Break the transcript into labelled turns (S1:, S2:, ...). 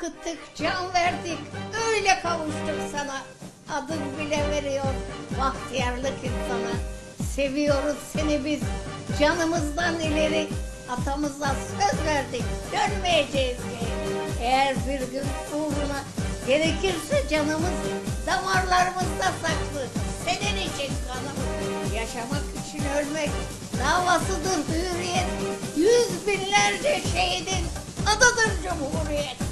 S1: Kıttık can verdik, öyle kavuştuk sana. Adın bile veriyor bahtiyarlık insana. Seviyoruz seni biz, canımızdan ileri. Atamıza söz verdik, dönmeyeceğiz geri. Eğer bir gün uğruna gerekirse canımız damarlarımızda saklı. Senin için kanımız, yaşamak için ölmek davasıdır hürriyet. Yüz binlerce şehidin adıdır Cumhuriyet.